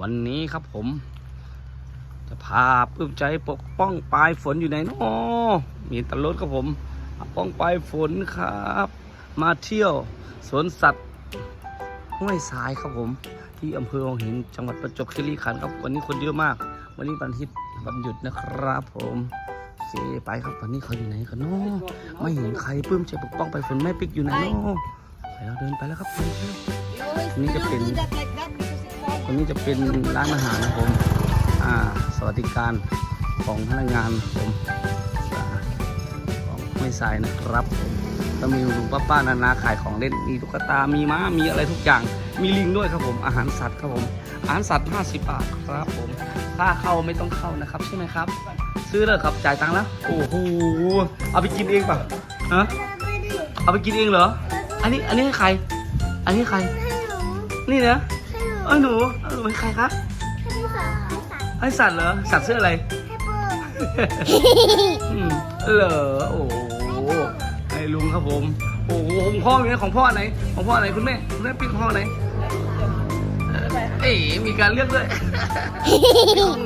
วันนี้ครับผม จะพาปลื้มใจปกป้องปลายฝนอยู่ไหนเนาะมีตลดครับผมป้องปลายฝนครับ มาเที่ยวสวนสัตว์ห้วยทรายครับผม ที่อำเภอหัวหินจังหวัดประจวบคีรีขันธ์ครับวันนี้คนเยอะมาก วันนี้วันอาทิตย์วันหยุดนะครับผมโอเคไปครับตอนนี้เขาอยู่ไหนกันเนาะไม่เห็นใครปลื้มใจปกป้องปลายฝนแม่ปิ๊กอยู่ไหนเนาะไปแล้วเดินไปแล้วครับไปแล้วนี่จะเป็นต รงนี้จะเป็นร้านอาหารนะครับผม อ่า สวัสดิการของพนักงานผมอ่าของไม่ทรายนะครับผมก็มีลุงป้าป้านานาขายของเล่น มีตุ๊กตา มีม้า มีอะไรทุกอย่าง มีลิงด้วยครับผม อาหารสัตว์ครับผม อาหารสัตว์ 50 บาทครับผม ค่าเข้าไม่ต้องเข้านะครับใช่ไหมครับ ซื้อเลยครับ จ่ายตังค์แล้ว โอ้โห เอาไปกินเองป่ะฮะเอาไปกินเองเหรอ อันนี้ อันนี้ให้ใคร อันนี้ให้ใคร นี่นะเอ้ยหนูเออเป็นใครคะไอสัตว์เหรอสัตว์เสื้ออะไรอืมเหรอโอ้โหไอ้ลุงครับผม โอ้โหของพ่อมีไหมของพ่อไหน ของพ่อไหนคุณแม่คุณแม่ปิ๊กพ่อไหนเอ๋มีการเลือกด้วย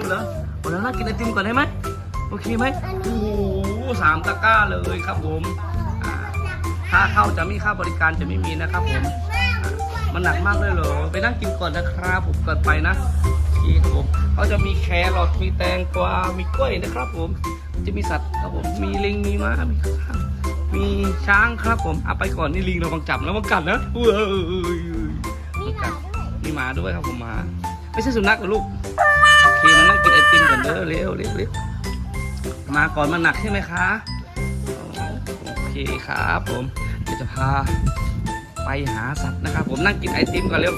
เหรอวันนั้นน่ากินไอติมก่อนได้ไหมโอเคไหมโอ้โหสามตะกร้าเลยครับผมอ่าค่าเข้าจะไม่ค่าบริการจะไม่มีนะครับผม มันหนักมากเลยเหรอ ไปนั่งกินก่อนนะครับ ผมก่อนไปนะที่ครับผมเขาจะมีแครอทมีแตงกวา มีกล้วยนะครับ ผม จะมีสัตว์ครับผม มีลิง มีม้า มีข้างมีช้างครับผมเอาไปก่อนนี่ลิงเราบังจับแล้วบังกัดนะเว้ยบังกัดมีหมาด้วยครับผมหมา ไม่ใช่สุนัขหรอลูก โอเคมานั่งกินไอติมกันเด้อเร็วเร็วเร็วมาก่อนมันหนักใช่ไหมคะ โอเคครับผมเดี๋ยวจะพา ไปหาสัตว์นะครับ ผมนั่งกินไอติมก่อนเร็ว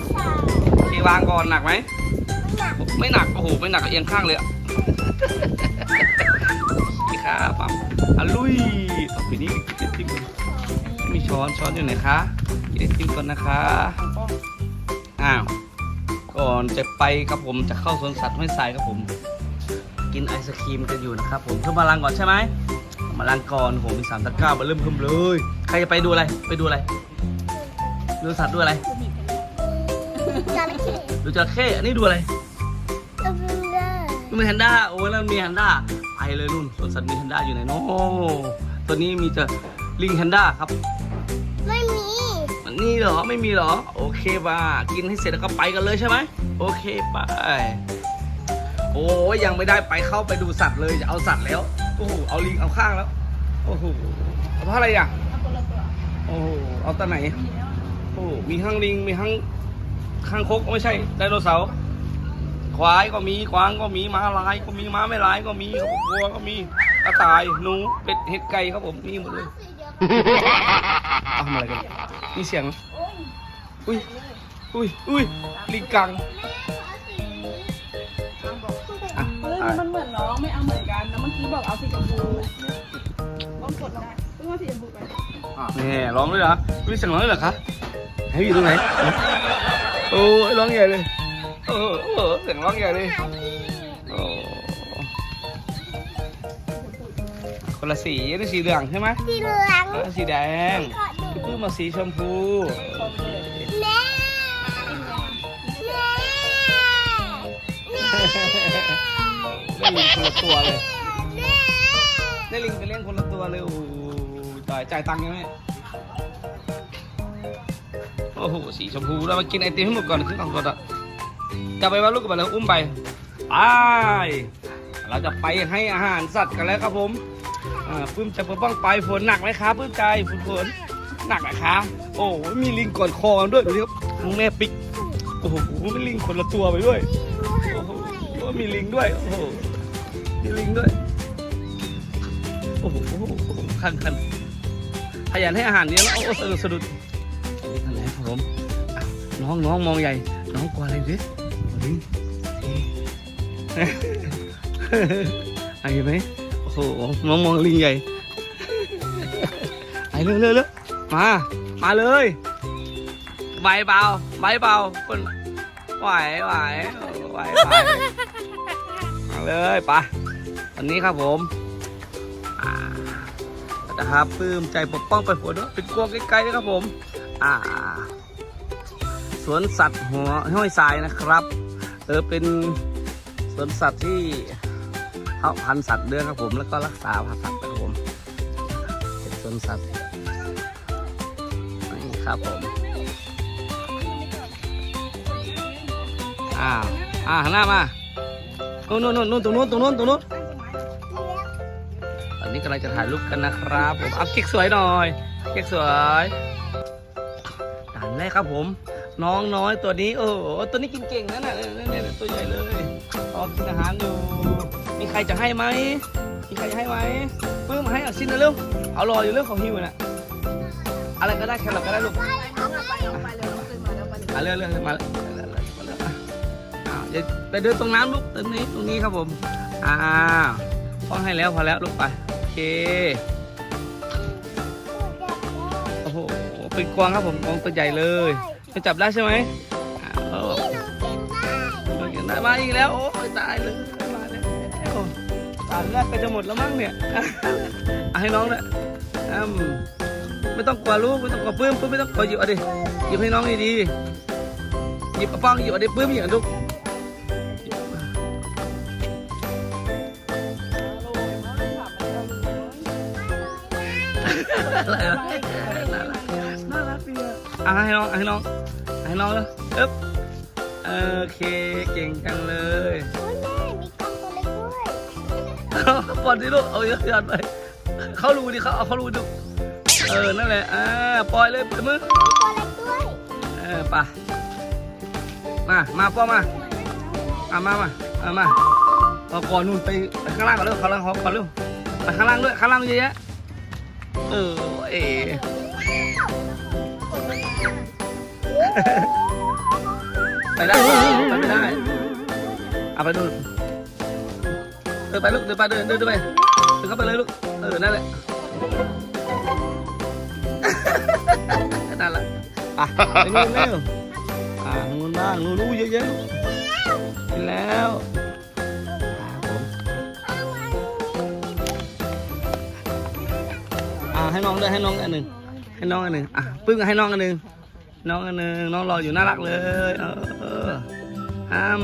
ทีวางก่อนหนักไหมไม่หนักโอ้โหไม่หนักเอียงข้างเลยอะนี่ครับปั๊มอะลุยต่อไปนี้กินไอติมก่อนมีช้อนช้อนอยู่ไหนคะกินไอติมก่อนนะคะอ้าวก่อนจะไปครับผมจะเข้าสวนสัตว์ห้วยทรายครับผม กินไอศครีมกันอยู่นะครับผมเพิ่มพลังก่อนใช่ไหมมาลังก่อนผมมีสามตะกร้ามาเริ่มเพิ่มเลย ใครจะไปดูอะไร ไปดูอะไร ดูสัตว์ดูอะไรดูจระเข้อันนี้ดูอะไรดูมีแพนด้าโอ้ยแล้วมีแพนด้าไปเลยนู่นสวนสัตว์มีแพนด้าอยู่ไหนเนาะตัวนี้มีจะลิงแพนด้าครับ ไม่มี มันนี่เหรอไม่มีเหรอ โอเคป่ะกินให้เสร็จแล้วก็ไปกันเลยใช่ไหมโอเคไปโอ้ยยังไม่ได้ไปเข้าไปดูสัตว์เลยจะเอาสัตว์แล้วโอ้โหเอาลิงเอาข้างแล้วโอ้โหเอาเพราะอะไรอะโอ้โหเอาตัวไหนโอ้ โหมีทั้งลิงมีทั้งข้างคกไม่ใช่ไดโนเสาร์ควายก็มีกวางก็มีม้าลายก็มีม้าไม่ลายก็มีครับผมวัวก็มีกระต่ายหนูเป็ดเห็ดไก่ครับผมมีหมดเลยเอาทำอะไรกันมีเสียงไหมอุ้ยอุ้ยอุ้ยลิงกังอะเฮ้ยอะมันเหมือนน้องไม่เอาเหมือนกันแล้วเมื่อกี้บอกเอาสีชมพูต้องกดได้เพิ่งว่าสีชมพูไปแน่ร้องด้วยเหรอมีเสียงร้องด้วยเหรอคะให้อยู่ตรงไหนโอ้ยร้องใหญ่เลยเออเออเสียงร้องใหญ่เลยโอ้คนละสีนี่สีเหลืองใช่ไหมสีเหลืองเออสีแดงพี่ปื้มมาสีชมพูแม่แม่ได้ลิงคนละตัวเลยแม่ได้ลิงไปเลี้ยงคนละตัวเลยโอ้ โหจ่ายจ่ายตังค์ยังไงโอ้โห สีชมพู เรามากินไอติมให้หมดก่อนขึ้นของกดอะจะไปว่าลูกกับไปแล้วอุ้มไป ไป เราจะไปให้อาหารสัตว์กันแล้วครับผมปื้มจะปกป้องไปฝนหนักไหมครับปื้มใจฝนฝนหนักนะครับโอ้โหมีลิงกอดคอกันด้วยดูดิครับน้องแม่ปิ๊กโอ้โหมีลิงคนละตัวไปด้วยโอ้โหมีลิงด้วยโอ้โหมีลิงด้วยโอ้โหคันคัน ขยันให้อาหารเนี้ยแล้วโอ้สะดุดสะดุดอันนี้คันไหนครับผมน้องน้องมองใหญ่ น้องกลัวอะไรดิลิงเอ๊ะไอ้ไหมโอ้โหมองมองลิงใหญ่ไอ้เร็วเร็วเร็วมา มาเลยใบเบาใบเบาคนไหวไหวไหวไหวมาเลยไปวันนี้ครับผม นะครับปลื้มใจปกป้องไปฝนเนอะเป็นกลัวไกลๆนะครับผม อ่า สวนสัตว์หัวห้วยทรายนะครับ เออเป็นสวนสัตว์ที่เขาพันธุ์สัตว์เลี้ยงครับผม แล้วก็รักษาพันธุ์สัตว์นะครับผมเป็นสวนสัตว์นี่ครับผมอ้าวอ่าหันหน้ามาโน่นโน่นโน่นตรงนู้นตรงนู้นตรงนู้นตอน นี้กำลังจะถ่ายรูปกันนะครับ ผมเอาเก๊กสวยหน่อยเก๊กสวยด่านแรกครับผม น้องน้อยตัวนี้โอ้โหตัวนี้กินเก่งนะน่ะเนี่ยเนี่ยตัวใหญ่เลยรอกินอาหารอยู่มีใครจะให้ไหมมีใครจะให้ไหมปลื้มให้เอาชิ้นนะเร็วเอารออยู่เรื่องของหิวน่ะอะไรก็ได้แค่เราก็ได้ลูกไปเอาไปเอาไปเลยตื่นมาแล้วไปเลยมาเรื่อยๆมาเรื่อยๆมาเรื่อยๆมาเรื่อยๆอ้าวเดี๋ยวไปเดินตรงน้ำลูกตรงนี้ตรงนี้ครับผม อ่าป้องให้แล้วพอแล้วลูกไปโอ เคโอ้โหเป็นกวางครับผมกวางตัวใหญ่เลยจะจับได้ใช่ไหมเออเกินได้มาอีกแล้วโอ้ยตายเลยมาแล้วตายเลือดก็จะหมดแล้วมั้งเนี่ยให้น้องด้วยอืมไม่ต้องกลัวลูกไม่ต้องกลัวปื้มปื้มไม่ต้องกลัวหยิบเอาดิหยิบให้น้องดีๆหยิบเอาป้องหยิบเอาดิปื้มหยิบเอาลูก น่ารักน่ารักดีอะอะให้น้องให้น้องให้น้องแล้วเอ๊บโอเคเก่งจังเลยโอ้ยแม่มีกล่องตัวเล็กด้วยปล่อนดิลูกเอาเยอะๆไปเขารู้ดิเขาเอาเขารู้ดิเออนั่นแหละอ่าปล่อยเลยปล่อยมือตัวเล็กด้วยเออไปมามาป้อมาอะมามาเอามาเอาก่อนนู่นไปไปข้างล่างก่อนเร็วข้างล่างขอก่อนเร็วไปข้างล่างด้วยข้างล่างเยอะแยะ เออเอไปได้ไปไม่ได้เอาไปดูเดินไปลูกเดินไปเดินเดินไปเดินเข้าไปเลยลูกเออนั่นแหละนั่นแหละอะไปนู่นเร็วอ่าทางนู้นบ้างนู้นนู้นเยอะๆลูกกินแล้ว ให้น้องด้วยให้น้องอันหนึ่งให้น้องอันหนึ่งอะปึ้งให้น้องอันหนึ่งน้องอันหนึ่งน้องรออยู่น่ารักเลยเออเอออ้าม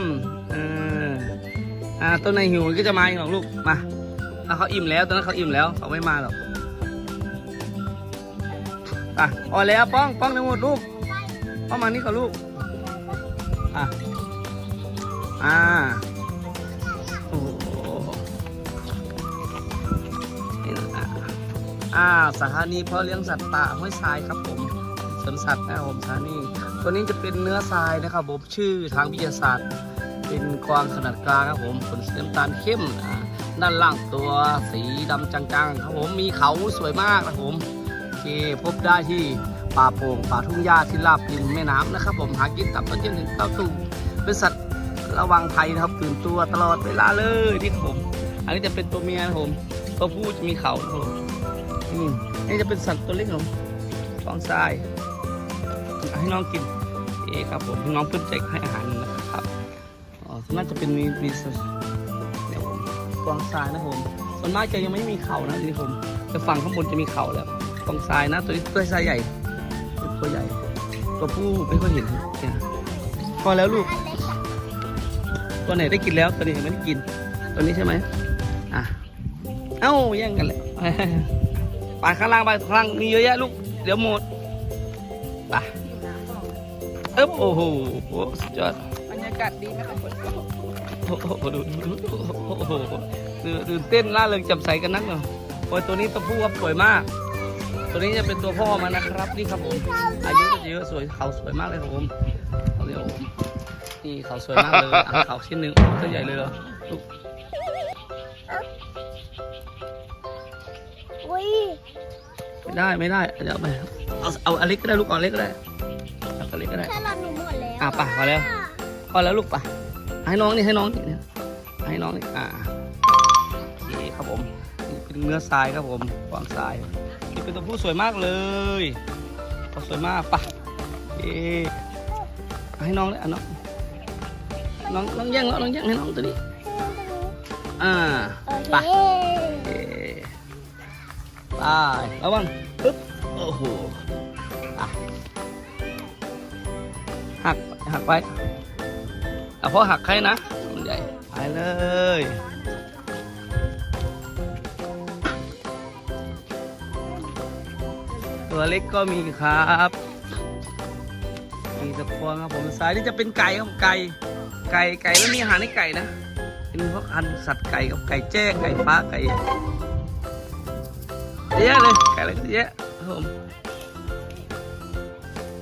เอออ่าต้นในหิวก็จะมาอีกหรอกลูกมาเอาเขาอิ่มแล้วตอนนั้นเขาอิ่มแล้วเขาไม่มาหรอกอะพอแล้วป้องป้องทั้งหมดลูกป้องมานี่ก่อนลูกอะอ่า อ่าสถานีเพ่อเลี้ยงสัตว์ป่าห้วยทรายครับผมสวนสัตว์นะครับผมสถานีตัวนี้จะเป็นเนื้อทรายนะครับผมชื่อทางวิทยาศาสตร์ เป็นกวางขนาดกลางครับผมขนสีน้ำตาลเข้มด้านล่างตัวสีดำจางๆครับผมมีเขาสวยมากนะครับผมโอเคพบได้ที่ป่าโป่งป่าทุ่งหญ้าที่ราบริมแม่น้ำนะครับผมหากินตับต้นเย็นถึงเต้าตู่เป็นสัตว์ระวังภัยนะครับตื่นตัวตลอดเวลาเลยนี่ครับผม อันนี้จะเป็นตัวเมียนะครับผมตัวผู้จะมีเขาครับผม อืมนี่จะเป็นสัตว์ตัวเล็กของฟองทรายให้น้องกินเอ๊ครับผมน้องเพิ่มใจให้อาหารนะครับอ๋อน่าจะเป็นมีมีสัตว์เนี่ยผมฟองทรายนะผมส่วนมากจะยังไม่มีเขานะนี่ผมแต่ฝั่งข้างบนจะมีเขาแล้วตรงทรายนะตัวนี้ตัวทรายใหญ่ตัวใหญ่ ตัวผู้ไม่ค่อยเห็นเนี่ยพอแล้วลูก ตัวไหนได้กินแล้วตัวนี้ยังไม่ได้กิน ตัวนี้ใช่ไหมอะเอ้าแย่งกันเลย ไปข้างล่างไปข้างล่างมีเยอะแยะลูก เดี๋ยวหมดไปเอ๊บโอ้โหสุดยอดบรรยากาศดีนะคะฝนตกโอ้โหดูดูดูโอ้โหตื่นตื่นเต้นล่าเริงแจำใสกันนักเนาะโอ้ยตัวนี้ตัวผู้ครับสวยมาก ตัวนี้จะเป็นตัวพ่อมันนะครับ นี่ครับผมอายุก็เยอะสวยเขาสวยมากเลยครับผมเอาเดี๋ยวนี่เขาสวยมากเลยเขาชิ้นหนึ่งตัวใหญ่เลยเหรอลูก ไม่ได้ไม่ได้เดี๋ยวเอาไปเอาเอาอันเล็กก็ได้ลูกเอาอันเล็กก็ได้เอาอันเล็กก็ได้ แค่เราหนูหมดแล้วอะไปพอแล้ว พอแล้วลูกปะให้น้องนี่ให้น้องนี่ให้น้องนี่อ่าโอเคครับผมนี่เป็นเนื้อทรายครับผมกวางทรายนี่เป็นตัวผู้สวยมากเลยเขาสวยมากปะโอเคให้น้องเลยอะน้องน้องน้องแย่งแล้วน้องแย่งให้น้องตัวนี้ อ่าโอไปเคโอเคไประวังปึ๊บโอ้โหหักหักไปเอาพราะหักให้นะมันใหญ่ไปเลยตัวเล็กก็มีครับมีตะพวงครับผมสายนี่จะเป็นไก่ครับไก่ไก่ไก่แล้วมีอาหารให้ไก่นะเป็นพวกอันสัตว์ไก่กับไก่แจ้ไก่ฟ้าไก่ เยอะเลยไก่อะไรก็เยอะครับผม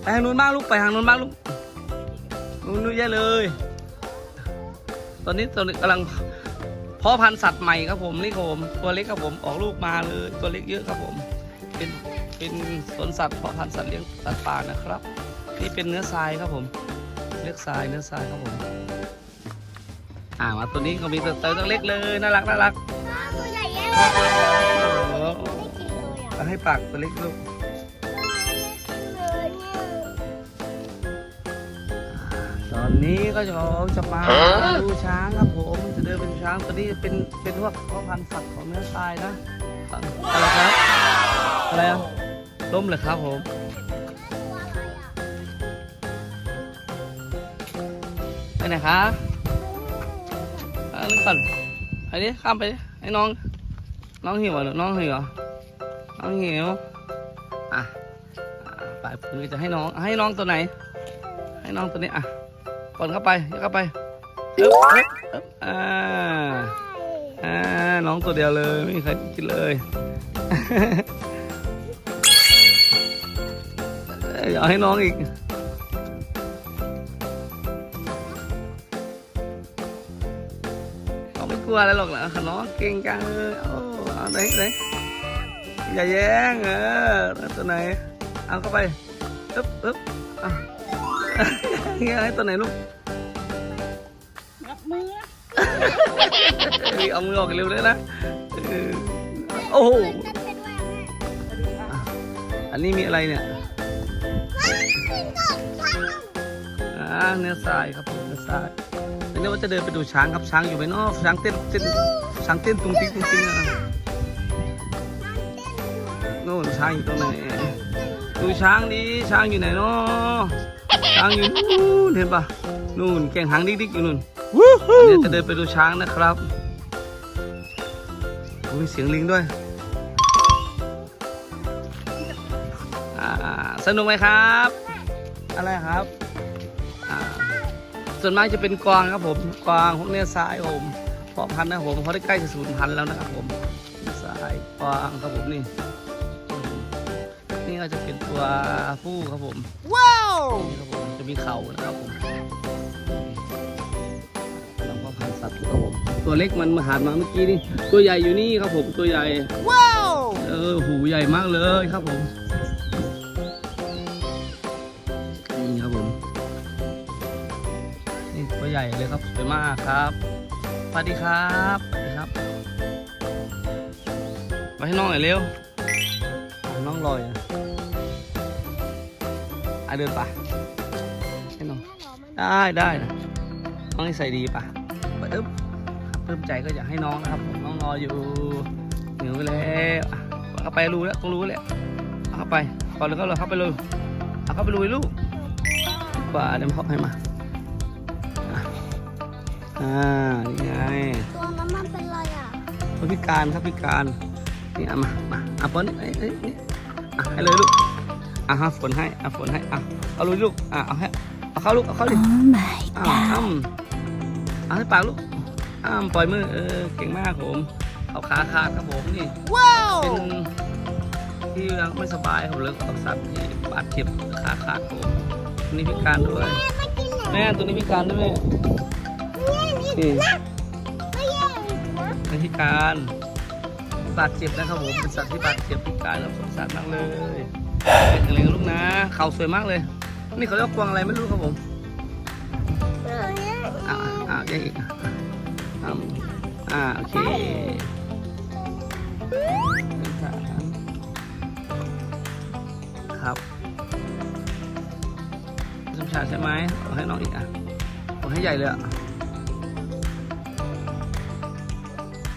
ไปทางนู้นบ้างลูกไปทางนู้นบ้างลูกนู้นนู้นเยอะเลย ตอนนี้ตัวนี้กำลังเพาะพันธุ์สัตว์ใหม่ครับผมนี่ครับผมตัวเล็กครับผมออกลูกมาเลยตัวเล็กเยอะครับผม เป็นเป็นสวนสัตว์เพาะพันธุ์สัตว์เลี้ยงสัตว์ป่านะครับนี่เป็นเนื้อทรายครับผมเลือกทรายเนื้อทรายครับผมอ่ามาตัวนี้ก็มีตัวเล็กเลยน่ารักน่ารักตัวใหญ่เลยอ้โหไม่กิน เลยอะเอาให้ปากตัวเล็กลูกเลยเนี่ยตอนนี้ก็จะจะมาดูช้างครับผมจะเดินเป็นช้างตัวนี้เป็นเป็นพวกพ่อพันธุ์สัตว์ของเนื้อทรายนะอะไรครับอะไรอะล้มเลยครับผมไปไหนคะอ่านึกก่อนไปดิข้ามไปดิให้น้อง น้องหิวเหรอน้องหิวเหรอ น้องหิวอะอะไปผมจะให้น้องให้น้องตัวไหน ให้น้องตัวนี้อะก่อนเข้าไปยัดเข้าไปอ๊บอ๊บอ๊บอ่าอ่าน้องตัวเดียวเลยไม่มีใครกินเลยอยเอาให้น้องอีกเขาไม่กลัวอะไรหรอกเหรอน้องเก่งจังเลยโอ้เอาไหนไหน อย่าแย่งเออตัวไหนเอาเข้าไปอึ๊บอึ๊บอะเงี้ยให้ตัวไหนลูกงับมือเอ้ยเอามือออกเร็วเลยนะโอ้โหอันนี้มีอะไรเนี่ยอ่าเนื้อทรายครับผมเนื้อทรายเดี๋ยวนี้ว่าจะเดินไปดูช้างครับช้างอยู่ไหมเนอกช้างเต้นเต้นช้างเต้นตุ้งติ้งตุ้งติ้งอะ น่นช้างอยู่ตรงไหนดูช้างดิช้างอยู่ไหนเนาะช้างอยู่นู่นเห็นปะนู่นแก่งหางดิ๊กดิ๊กอยู่นู่นเดี๋ยวจะเดินไปดูช้างนะครับโอ้ยมีเสียงลิงด้วยอ่าสนุกไหมครับ อะไรครับอ่าส่วนมากจะเป็นกวางครับผมกวางพวกเนื้อทรายครับผมเพาะพันธุ์นะครับผมเขาได้ใกล้จะสูญพันธุ์แล้วนะครับผมเนื้อทรายกวางครับผมนี่นี่ ก็จะเป็นตัวผู้ครับผมว้าวนี่ครับผมจะมีเขานะครับผมแล้วก็พันธุ์สัตว์ครับผมตัวเล็กมันมาหาดมาเมื่อกี้นี่ตัวใหญ่อยู่นี่ครับผมตัวใหญ่ว้าวเออหูใหญ่มากเลยครับผมนี่ครับผมนี่ตัวใหญ่เลยครับสวยมากครับสวัสดีครับสวัสดีครับมาให้น้องหน่อยเร็วอะน้องลอยอะ อะเดินไปให้น้องได้ได้นะน้องนี่ใส่ดีปะไปอึ๊บเพิ่มใจก็อยากให้น้องนะครับผมน้องรออยู่เหนียวไปแล้วอะเข้าไปรู้แล้วต้องรู้แล้วเอาเข้าไปก่อนเลยก็เลยเข้าไปเลยเอาเข้าไปลุยลูกกว่าเดี๋ยวพ่อให้มาอ่านี่ไงตัวมันมันเป็นไรอะคนพิการครับพิการนี่เอามามาอะปอนนี่เอ้ยเอ้ยนี่อะให้เลยลูก อะฮะฝนให้อะฝนให้อะเอาลุยลูกอะเอาให้เอาเข้าลูกเอาเข้าดิ my อ้าวอ้ำเอาให้ปากลูกอ้ำปล่อยมือเออเก่งมากผม เอาขาขาดครับผมนี่ว้าวเป็นที่ยังไม่สบายครับเลยกับสัตว์ที่บาดเจ็บขาขาดครับผมตัวนี้พิการด้วย แม่ตัวนี้พิการด้วยนี่ไม่แย่อีกนะเป็นพิการ บาดเจ็บนะครับผมเป็นสัตว์ที่บาดเจ็บพิการแล้วสงสารมากเลย เป็นอะไรกันลูกนะ เขาสวยมากเลย นี่เขาเรียกว่ากวางอะไรไม่รู้ครับผมอ่าอ่าแยกอีกอ่าโอเคครับสมชาติใช่ไหมเอาให้น้องอีกอะเอาให้ใหญ่เลยอะ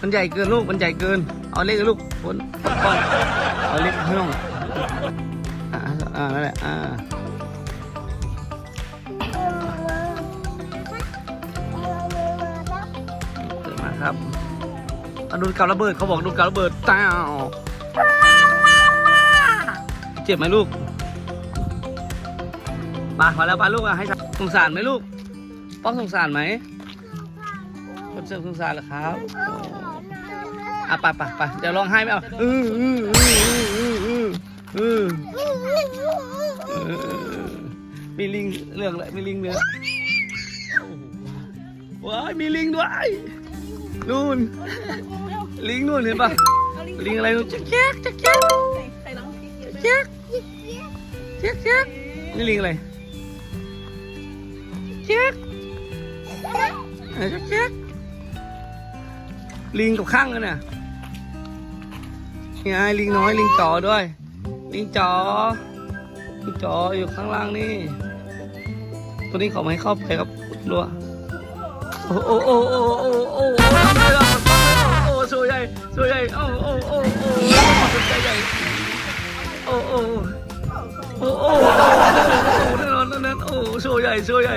มันใหญ่เกินลูก มันใหญ่เกิน เอาเล็กเลยลูกคนก่อนเอาเล็กให้น้อง อ่านั่นแหละอ่าครับอดูดกับระเบิดเขาบอกดูดกับระเบิดต้าวเจ็บไหมลูกมาพอแล้วไปลูกอะให้สงสารไหมลูก ป้องสงสารไหมป้องสงสารเหรอครับอะไปไปไปเดี๋ยวร้องไห้ไม่เอา อืออืออมีลิงเรื่องอะไรมีลิงเนื้องว้ายมีลิงด้วยนู่นลิงนู่นเห็นปะลิงอะไรนู่นจ๊กแจ๊กจ๊กแจ๊กใส่ใส่น้องพริกเยอะด้วยแจ๊กแจ๊กแจ๊กนี่ลิงอะไรแจ๊กแจ๊กลิงกับข้างกันน่ะนี่ไงลิงน้อยลิงจ๋อด้วย ลิงจอลิงจออยู่ข้างล่างนี่ ตัวนี้เขาไม่ให้เข้าไปครับรัวโอ้โอ้โอ้โอ้โอ้โอ้ทำไมล่ะโอ้โอ้สวยใหญ่สวยใหญ่โอ้โอ้โอ้โอ้สวยใหญ่โอ้โอ้โอ้โอ้โอ้แน่นอนแน่นอนโอ้สวยใหญ่สวยใหญ่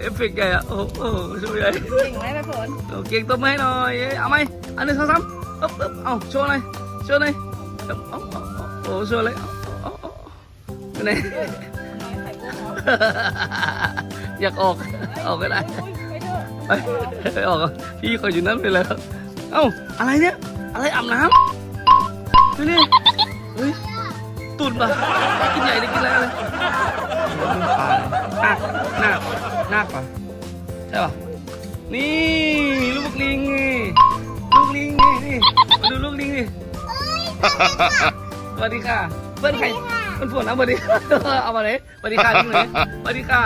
เอฟเฟกต์ใหญ่อะโอ้โอ้สวยใหญ่เก่งไหมไปฝนโอเคตัวมาให้หน่อยเอาไหมอันหนึ่งสองสามอ๊บอ๊บเอาโชว์หน่อยโชว์หน่อยเอาเอาเอาเอาโอ้โชว์เลยไหนอยาอยากออก ออกก็ได้ไปออกพี่คอยอยู่นั่นไปแล้วเอ้า อะไรเนี่ย อะไรอาบน้ำดูนี่เฮ้ยตุ่นป่ะกินใหญ่ได้กินอะไรเลยปลาหนักหนักหนักป่ะใช่ป่ะนี่ลูกลิงนี่ลูกลิงนี่นี่ดูลูกลิงนี่ส วัสดีค่ะ เพื่อนใครเพื่อนฝนเอาสวัสดีเอามาเลยสวัสดีค่ะลิงเลยสวัสดีค่ะ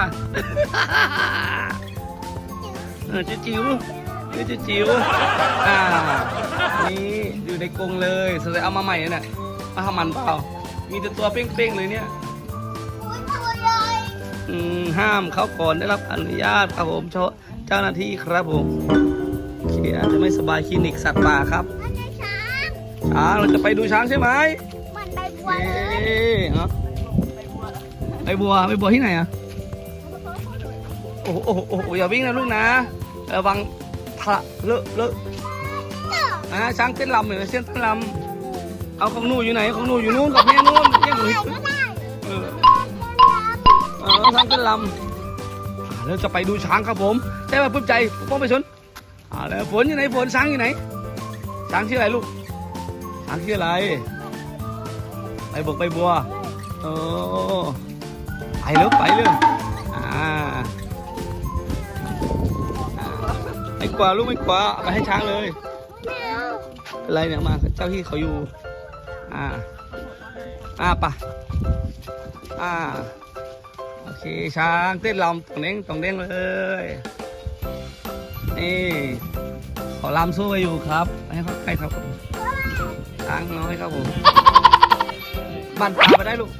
เออจิ๋วจิ๋วนี่จิ๋วจิ๋วอ่า นี่อยู่ในกรงเลยสงสัยเอามาใหม่เนี่ยมาทำมันเปล่า มีแต่ตัวเป้งๆเลยเนี่ยอืมห้ามเข้าก่อนได้รับอนุญาตครับผมเจ้าเจ้าหน้าที่ครับผมโอเคอาจจะไม่สบายคลินิกสัตว์ป่าครับช้างเราจะไปดูช้างใช่ไหม มันใบบัวเอ๊เลยะเหรอไปบัวไปบัวที่ไหนอะโอ้โหโอ้โหโอ้โหอย่าวิ่งนะลูกนะระวังทะเลอะเลอะอ่าช้างเต้นลำเหมือนเส้นเต้นลำเอาของหนูอยู่ไหนของหนูอยู่นู่นกับแม่นู่นแย่งหนูถ่ายก็ได้เออเออช้างเต้นลำอ่าแล้วจะไปดูช้างครับผมใช่ป่ะปุ๊บใจป้องไปชนอ่าแล้วฝนอยู่ไหนฝนช้างอยู่ไหนช้างชื่ออะไรลูกช้างชื่ออะไร ไปบกไปบัวโอ้ไปเร็วไปเร็วอ่าอ่าไม่กลัวลูกไม่กวเอาไปให้ช้างเลยอาอะไรเนี่ยมาเจ้าที่เขาอยู่ อ่า อ่าปะอ่าโอเคช้างเต้นลำตรงเด้งตรงเด้งเลยนี่ขอลำสู้ไปอยู่ครับให้เขาใกล้ครับผมช้างน้อยครับผม บันตาไปได้ลูก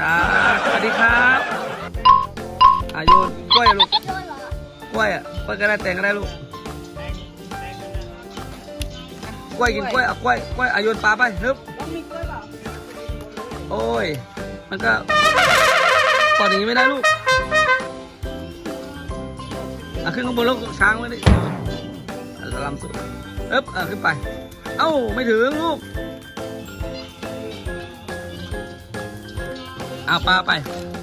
จ้าสวัสดีครับอายุกล้วยลูกโดนเหรอกล้วยอะกล้วยก็ได้แตงก็ได้ลูกกล้วยกินกล้วยเอากล้วยกล้วยอายุนปลาไปฮึบต้องมีกล้วยเปล่าโอ้ย มันก็กอดอย่างนี้ไม่ได้ลูกอะขึ้นข้างบนแล้วช้างไว้ดิลำสุดเอ๊บอะขึ้นไป เอ้าไม่ถึงลูก อะปลาไป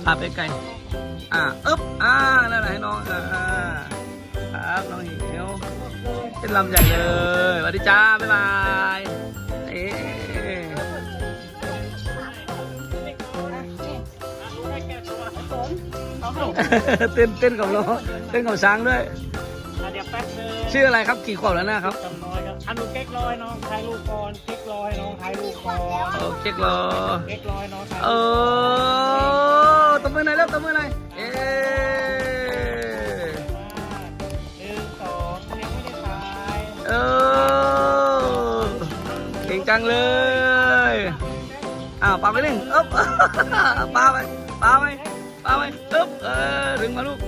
ปลาไปไกลอะเอ๊บอ่านั่นแหละให้น้องอ่าครับน้องหิวเป็นลำใหญ่เลยสวัสดีจ้าบ๊ายบายเอ๊เขาให้เต้นเต้นกับน้องเต้นกับช้างด้วย ชื่ออะไรครับกี่ขวบแล้วนะครับจำน้อยครับอันนูเก๊กลอยน้องถ่ายรูปก่อนเก๊กลอยน้องถ่ายรูปก่อนโอเครอเก๊กลอยน้องถ่ายเอรูปอตบมือหน่อยแล้วตบมือหน่อยเอ๊หนึ่งสองยังไม่ได้ถ่ายเออเก่งจังเลยอ้าวปาไปหนึ่งอึ๊บปาไปปาไปปาไปอึ๊บเออดึงมาลูก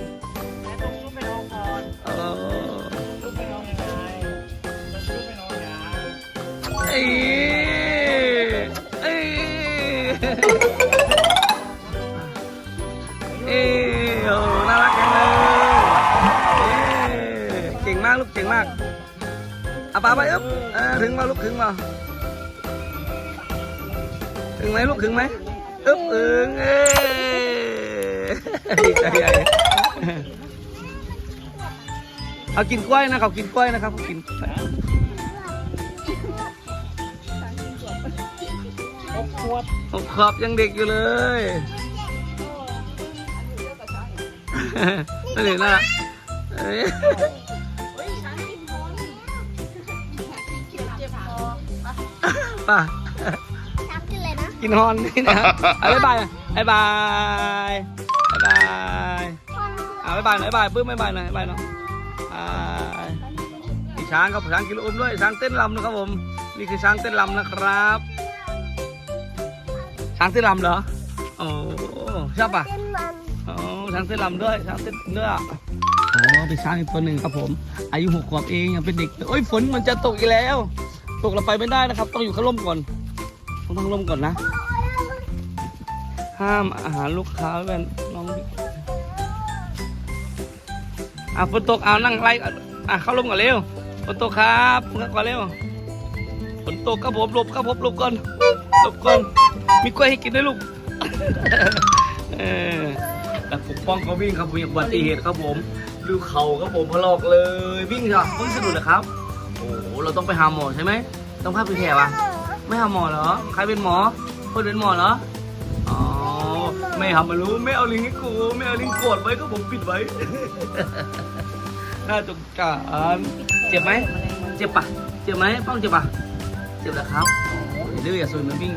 อ้ยเอ้ยเอ้ยโอ้น่ารักจังเลยเอ้ยเก่งมากลูกเก่งมากอะปาไปอึ๊บเออถึงมาลูกถึงมาถึงไหมลูกถึงไหมอึ๊บเอิงเอ้ยดีใจใหญ่เอากินกล้วยนะเขากินกล้วยนะครับเขากิน กล้วยหกขวบผมขอบยังเด็กอยู่เลยนี่น่ารักเอ้ยเฮ้ยช้างกินพร้อมเจ็บคอป่ะช้างกินเลยนะ กินฮอนนี่นะอะบ๊ายบายบ๊ายบายบ๊ายบายอะบ๊ายบายหน่อยบ๊ายบายปื้มบ๊ายบายหน่อยบ๊ายบายเนาะอ่ามีช้างครับช้างกินลูกอมด้วยช้างเต้นรำนะครับผม นี่คือช้างเต้นรำนะครับ ช้างเต้นรำเหรอโอ้ชอบป่ะเป็นมันอ๋อช้างเต้นรำด้วยช้างเต้นด้วยอ๋อเป็นช้างอีกตัวหนึ่งครับผม อายุหกขวบเองยังเป็นเด็กโอ้ยฝนมันจะตกอีกแล้ว ตกเราไปไม่ได้นะครับ ต้องอยู่ข้างร่มก่อนต้องตั้งร่มก่อนนะ ห้ามอาหารลูกค้าแว่นน้องบิ๊กอะฝนตกเอานั่งไล่ก่อนอะเข้าร่มก่อนเร็วฝนตกครับเข้าก่อนเร็วฝนตกครับผมหลบครับผมหลบก่อนหลบก่อน มีกล้วยให้กินด้วยลูกเออแต่ปกป้องเขาวิ่งครับมีอุบัติเหตุครับผมดูเข่าครับผมพลอกเลย วิ่งเหรอวิ่งสะดุดเหรอครับ โอ้โหเราต้องไปหาหมอใช่ไหมต้องพาไปแผลวะไม่หาหมอเหรอใครเป็นหมอคนเป็นหมอเหรออ๋อไม่ทำมารู้ไม่เอาลิงก์ให้กูไม่เอาลิงก์กดไว้ก็ผมปิดไว้น่าจงการเจ็บไหมเจ็บปะเจ็บไหมป้องเจ็บปะเจ็บแล้วครับโอ้ยดื้อย่าสูนนวิ่ง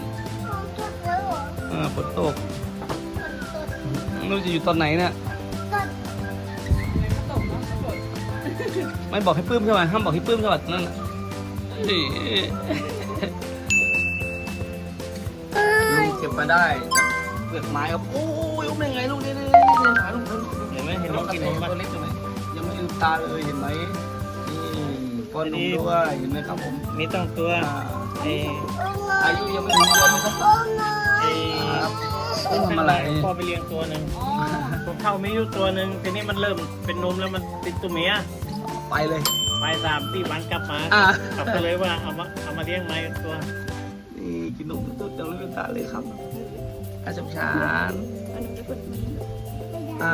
อฝนตกไม่รู้จะอยู่ตอนไหนเนี่ยไม่บอกให้ปื้มใช่ไหมห้ามบอกให้ปื้มใช่ไหมนั่นลุงเก็บมาได้จากเปลือกไม้ครับโอ้ยลูกยังไงลูกนี่นี่นี่นี่หาลูกเห็นไหมเห็นน้องกินตัวเล็กอยู่ไหมยังไม่ลืมตาเลยเห็นไหมนี่ป้อนนมด้วยเห็นไหมครับผมมีต้องตัวอายุยังไม่ถึงเดือนนะครับไอ้ครับ ไม่ทำอะไรพ่อไปเลี้ยงตัวหนึ่งตัวเท่ามีอยู่ตัวหนึ่งทีนี้มันเริ่มเป็นนมแล้วมันติดตัวเมียไปเลย ไปสามสี่วันกลับมาอ่า กลับก็เลยว่าเอามาเอามาเลี้ยงไหมตัวนี่กินนมตุ๊ดๆยังไม่ลืมตาเลยครับอาชมชานอันนี้จะเปิดมีอ่า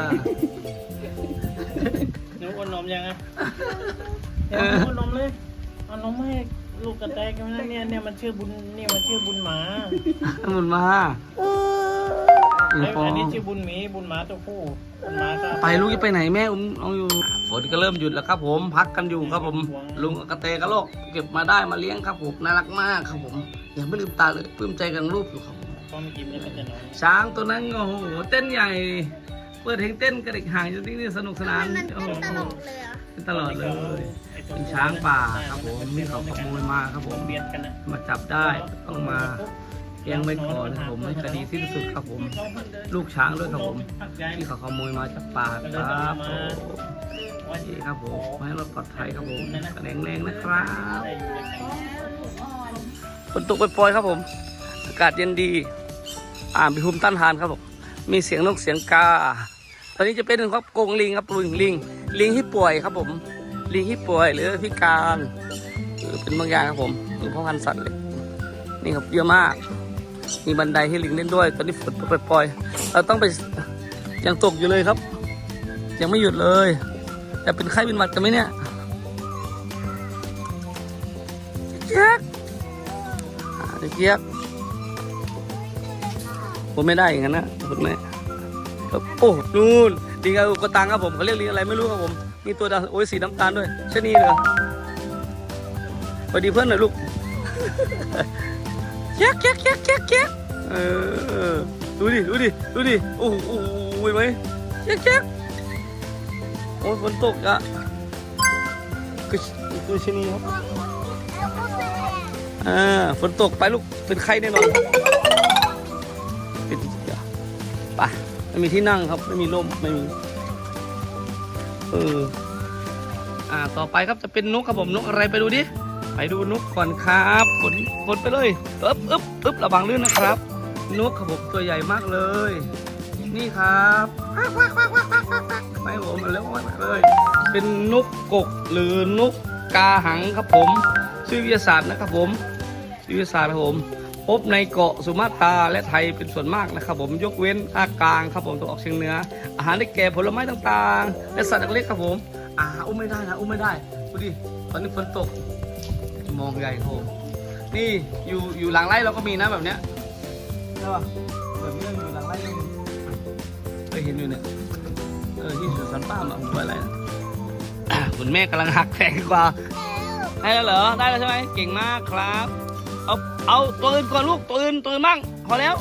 หนูอ้วนนมยังไงเอเดี๋ยวออ้วนนมเลยเอานมให้ลูกกระแตกันนะเนี่ยเนี่ยมันชื่อบุญเนี่ยมันชื่อบุญหมาหมุนมา เอ้ ยฟออันงนี้ชื่อบุญหมีบุญหมาตัวผู้บุญหมาก็ไปลูกจะไปไหนแม่อุ้มน้องอยู่ฝนก็เริ่มหยุดแล้วครับ ผมพักกันอยู่ครับผม ลุงกับกระเตกระโลกเก็บมาได้มาเลี้ยงครับผมน่ารักมากครับผมยังไม่ลืมตาเลยปลื้มใจกันรูปอยู่ครับผมพอมันอิ่มแล้วมันจะนอนช้างตัวนั้นโอ้โหเต้นใหญ่ เปิดเพลงเต้นกระดิกหางจนนี่สนุกสนานมันโอ้เป็นโหตลกเลยอะเป็นตลอดเลยเป็นช้างป่าครับผมนี่เขาขโมยมาครับผมเบียดกันนะมาจับได้ต้องมาเลี้ ยังไว้ก่อนครับผมคดีสิ้นสุดครับผม ลูกช้างด้วยครับผม ที่เขาขโมยมาจากป่าครับโอเคครับผมให้เราปลอดภัยครับผมแข็งแรงนะครับฝนตกปล่อยๆครับผม อากาศเย็นดี อ่ามีภูมิต้านทานครับผมมีเสียงนกเสียงกา ตอนนี้จะเป็นครับกงลิงครับลิงลิง ลิงที่ป่วยครับผม ลิงที่ป่วยหรือพิการหรือเป็นบางอย่างครับผมหรือพ่อพันธุ์สัตว์เลยนี่ครับเยอะมาก มีบันไดให้ลิงเล่นด้วย ตอนนี้ฝนตกปล่อยๆเราต้องไปยังตกอยู่เลยครับ ยังไม่หยุดเลย จะเป็นไข้เป็นหวัดกันไหมเนี่ยเจี๊ยกเจี๊ยกผมไม่ได้อย่างนั้นนะคุณแม่โอ้นู่นลิงอาอุกตังครับผมเขาเรียกลิงอะไรไม่รู้ครับผมมีตัวดำโอ้ยสีน้ำตาลด้วยชนีเลยสวัสดีเพื่อนหน่อยลูก แจ๊กแจ๊กแจ๊กแจ๊กแจ๊กเออดูดิดูดิดูดิโอ้โหโอ้โหเห็นไหมแจ๊กแจ๊กโอ้ยฝนตกอะคือคือชะนีครับแล้วก็เป็นอ่าฝนตกไปลูกเป็นไข้แน่นอนเป็นเดี๋ยวไปไม่มีที่นั่งครับไม่มีร่มไม่มีเอออ่าต่อไปครับจะเป็นนกครับผมนกอะไรไปดูดิ ไปดูนกก่อนครับฝนฝนไปเลยอึ๊บอึ๊บอึ๊บระวังลื่นนะครับ นกครับผมตัวใหญ่มากเลย นี่ครับไม่ผมมาแล้วมาเลย เป็นนกกกหรือนกกาหังครับผม ชื่อวิทยาศาสตร์นะครับผมชื่อวิทยาศาสตร์ครับผมพบในเกาะสุมาตราและไทยเป็นส่วนมากนะครับผมยกเว้นภาคกลางครับผมตะวันออกเฉียงเหนือ อาหารได้แก่ผลไม้ต่างๆ และสัตว์เล็กๆครับผมอ่าอุ้มไม่ได้นะอุ้มไม่ได้ดูดิตอนนี้ฝนตก มองใหญ่คมนี่อยู่อยู่หลังไร่เราก็มีนะแบบเนี้ยใช่ป่ะแบบนี้อยู่หลังไร่ก็มีเคยเห็นอยู่เนี่ยเออที่สวนป้ามอะผมว่าอะไรนะคุณแม่กำลังหักแพงกว่าได้แล้วเหรอได้แล้วใช่ไหมเก่งมากครับเอาเอาตัวอื่นก่อนลูกตัวอื่นตัวอื่นบ้างพอแล้ว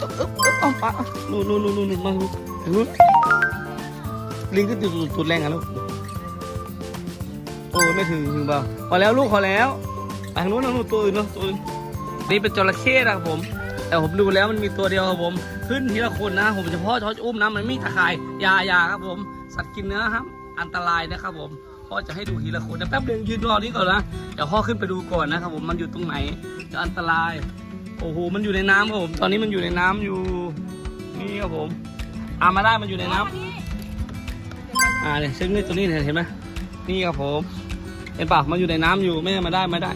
อึ๊บอึ๊บอึ๊บเอาปะนู่นนู่นนู่นนู่นมาลูกลิงก็จุดจุดแรงอะลูก โอ้ไม่ถึงถึงเปล่าพอแล้วลูกพอแล้วไปทางนู้นทางนู้นตัวอื่นเนาะตัวอื่นนี่เป็นจระเข้นะครับผม แต่ผมดูแล้วมันมีตัวเดียวครับผม ขึ้นทีละคนนะ ผมเฉพาะเขาจะอุ้มนะมันไม่มีตะข่ายยายาครับผม สัตว์กินเนื้อครับ อันตรายนะครับผมพ่อจะให้ดูทีละคนนะแป๊บหนึงยืนรอนี้ก่อนนะเดี๋ยวพ่อขึ้นไปดูก่อนนะครับผมมันอยู่ตรงไหนจะอันตราย โอ้โหมันอยู่ในน้ำครับผมตอนนี้มันอยู่ในน้ำอยู่นี่ครับผมอามาได้มันอยู่ในน้ำอ่าเนี่ยซึ่งนี่ตัวนี้เห็นไหมนี่ครับผม เห็นป่ะมันอยู่ในน้ำอยู่ไม่ให้มาได้ไม่ได้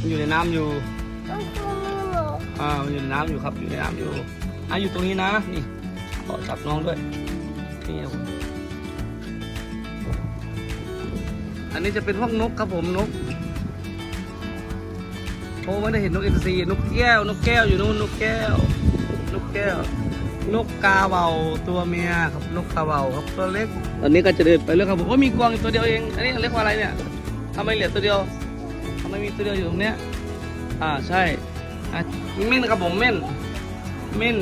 มันอยู่ในน้ำอยู่ต้องดูมือเหรออ่ามันอยู่ในน้ำอยู่ครับอยู่ในน้ำอยู่อ่าอยู่ตรงนี้นะนี่ขอจับน้องด้วยนี่ครับผมอันนี้จะเป็นห้องนกครับผมนกโอ้ไม่ได้เห็นนกเอ็นซีนกแก้วนกแก้วอยู่นู่นนกแก้วนกแก้วนกกาเบาตัวเมียครับนกกาเบาครับตัวเล็ก ตอนนี้ก็จะเดินไปเรื่อยครับผมว่ามีกวางอยู่ตัวเดียวเอง อันนี้เรียกว่าอะไรเนี่ย ทำไมเหลือตัวเดียวทำไมมีตัวเดียวอยู่ตรงเนี้ย อ่าใช่อะเม่นครับผมเม่น เม่น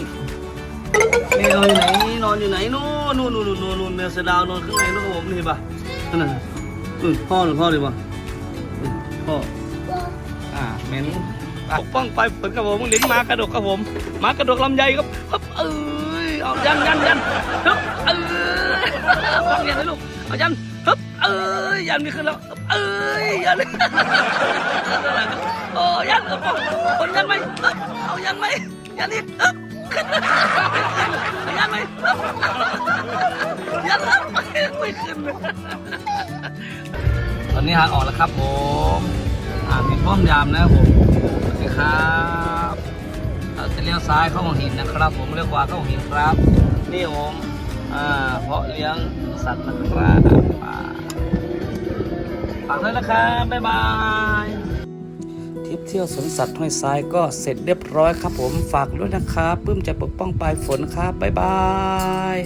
เม่นนอนอยู่ไหนนอนอยู่ไหนนู่นนู่นนู่นนู่นนู่นเมลเสดาวนอนข้างในนู่นครับผมนี่เห็นปะนั่นน่ะพ่อหรือพ่อเลยปะพ่ออ่าเม้นปกป้องไปผลครับผมลิ้นมากระดกครับผมมากระดกลำไยครับฮึบเอ้ยเอายันยันยันฮึบเอ้ยฟังยันเลยลูกเอายัน ฮึบเอ้ยยันมีขึ้นแล้วฮึบเอ้ยยันโอ้ยันเออปองคนยันไหมฮึบเอายันไหมยันนี่ฮึบขึ้นยันไหมยันแล้วไม่ขึ้นเลยตอนนี้หางออกแล้วครับผมอ่ามีป้อมยามนะครับผมสวัสดีครับเราจะเลี้ยวซ้ายเข้าหัวหินนะครับ ผมเลี้ยวขวาเข้าหัวหินครับ นี่ผมอ่าเพาะเลี้ยงสัตว์นะครับ ฝากด้วยนะครับบ๊ายบายทริปเที่ยวสวนสัตว์ห้วยทรายก็เสร็จเรียบร้อยครับผมฝากด้วยนะครับปื้มใจปกป้องปลายฝนครับบ๊ายบาย